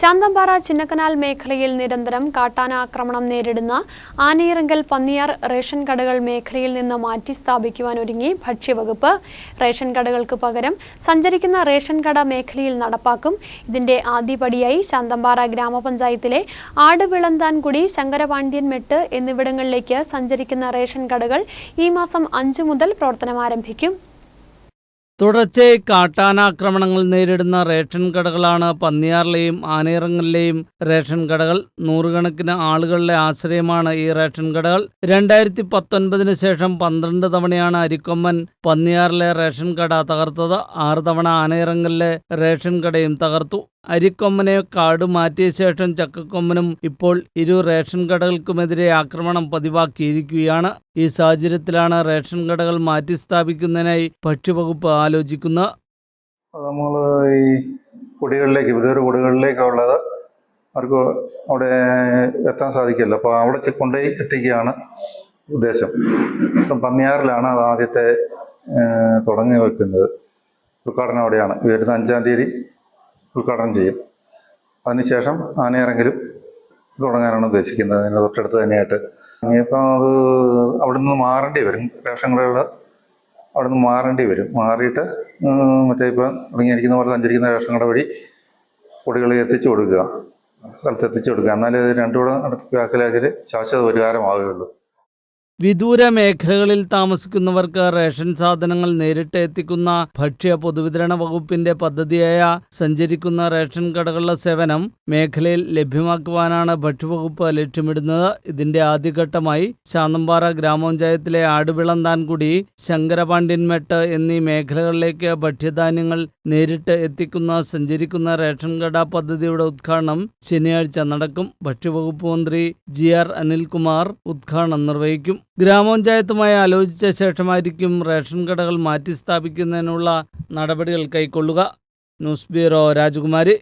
ശാന്തമ്പാറ ചിന്നക്കനാൽ മേഖലയിൽ നിരന്തരം കാട്ടാന ആക്രമണം നേരിടുന്ന ആനയിറങ്കൽ പന്നിയാർ റേഷൻ കടകൾ മേഖലയിൽ നിന്ന് മാറ്റി സ്ഥാപിക്കുവാൻ ഒരുങ്ങി ഭക്ഷ്യവകുപ്പ്. റേഷൻ കടകൾക്ക് പകരം സഞ്ചരിക്കുന്ന റേഷൻ കട മേഖലയിൽ നടപ്പാക്കും. ഇതിന്റെ ആദ്യപടിയായി ശാന്തമ്പാറ ഗ്രാമപഞ്ചായത്തിലെ ആടുവിളന്താൻകുടി ശങ്കരപാണ്ഡ്യൻ മെട്ട് എന്നിവിടങ്ങളിലേക്ക് സഞ്ചരിക്കുന്ന റേഷൻ കടകൾ ഈ മാസം അഞ്ചു മുതൽ പ്രവർത്തനം ആരംഭിക്കും. തുടർച്ചയായി കാട്ടാനാക്രമണങ്ങൾ നേരിടുന്ന റേഷൻ കടകളാണ് പന്നിയാറിലെയും ആനയിറങ്ങലിലെയും റേഷൻ കടകൾ. നൂറുകണക്കിന് ആളുകളുടെ ആശ്രയമാണ് ഈ റേഷൻ കടകൾ. രണ്ടായിരത്തി പത്തൊൻപതിന് ശേഷം പന്ത്രണ്ട് തവണയാണ് അരിക്കൊമ്പൻ പന്നിയാറിലെ റേഷൻ കട തകർത്തത്. ആറ് തവണ ആനയിറങ്ങലിലെ റേഷൻ കടയും തകർത്തു. അരിക്കൊമ്പനെ കാട് മാറ്റിയ ശേഷം ചക്കക്കൊമ്മനും ഇപ്പോൾ ഇരു റേഷൻ കടകൾക്കുമെതിരെ ആക്രമണം പതിവാക്കിയിരിക്കുകയാണ്. ഈ സാഹചര്യത്തിലാണ് റേഷൻ കടകൾ മാറ്റി സ്ഥാപിക്കുന്നതിനായി ഭക്ഷ്യവകുപ്പ് ആലോചിക്കുന്നത്. നമ്മൾ ഈ കുടികളിലേക്ക് പുതിയൊരു കുടികളിലേക്കുള്ളത് അവർക്ക് അവിടെ എത്താൻ സാധിക്കില്ല അപ്പോൾ അവിടെ കൊണ്ടുപോയി എത്തിക്കുകയാണ് ഉദ്ദേശം. ഇപ്പം പന്നിയാറിലാണ് അത് ആദ്യത്തെ തുടങ്ങി വെക്കുന്നത്. ഉദ്ഘാടനം അവിടെയാണ്. വരുന്ന അഞ്ചാം തീയതി ഉദ്ഘാടനം ചെയ്യും. അതിനുശേഷം ആനയിറങ്കിലും തുടങ്ങാനാണ് ഉദ്ദേശിക്കുന്നത്. അതിന് തൊട്ടടുത്ത് തന്നെയായിട്ട്. ഇനിയിപ്പം അത് അവിടെ നിന്ന് മാറേണ്ടി വരും. റേഷൻ കടകൾ അവിടെ നിന്ന് മാറേണ്ടി വരും. മാറിയിട്ട് മറ്റേ ഇപ്പം തുടങ്ങിയിരിക്കുന്ന പോലെ സഞ്ചരിക്കുന്ന റേഷൻ കട വഴി കുടികളെ എത്തിച്ചു കൊടുക്കുക. സ്ഥലത്ത് എത്തിച്ചു കൊടുക്കുക. എന്നാലേ രണ്ടുകൂടെ രണ്ടും കൂടെ നടപ്പിലാക്കലാക്കിൽ ശാശ്വത പരിഹാരമാവുകയുള്ളൂ. വിദൂര മേഖലകളിൽ താമസിക്കുന്നവർക്ക് റേഷൻ സാധനങ്ങൾ നേരിട്ട് എത്തിക്കുന്ന ഭക്ഷ്യ പൊതുവിതരണ വകുപ്പിന്റെ പദ്ധതിയായ സഞ്ചരിക്കുന്ന റേഷൻ കടകളുടെ സേവനം മേഖലയിൽ ലഭ്യമാക്കുവാനാണ് ഭക്ഷ്യവകുപ്പ് ലക്ഷ്യമിടുന്നത്. ഇതിന്റെ ആദ്യഘട്ടമായി ശാന്തമ്പാറ ഗ്രാമപഞ്ചായത്തിലെ ആടുവിളന്താൻകുടി ശങ്കരപാണ്ഡ്യൻമെട്ട് എന്നീ മേഖലകളിലേക്ക് ഭക്ഷ്യധാന്യങ്ങൾ നേരിട്ട് എത്തിക്കുന്ന സഞ്ചരിക്കുന്ന റേഷൻ കട പദ്ധതിയുടെ ഉദ്ഘാടനം ശനിയാഴ്ച നടക്കും. ഭക്ഷ്യവകുപ്പ് മന്ത്രി ജി ആർ അനിൽകുമാർ ഉദ്ഘാടനം നിർവഹിക്കും. ഗ്രാമപഞ്ചായത്തുമായി ആലോചിച്ച ശേഷമായിരിക്കും റേഷൻ കടകൾ മാറ്റി സ്ഥാപിക്കുന്നതിനുള്ള നടപടികൾ കൈക്കൊള്ളുക. ന്യൂസ് ബ്യൂറോ രാജകുമാരി.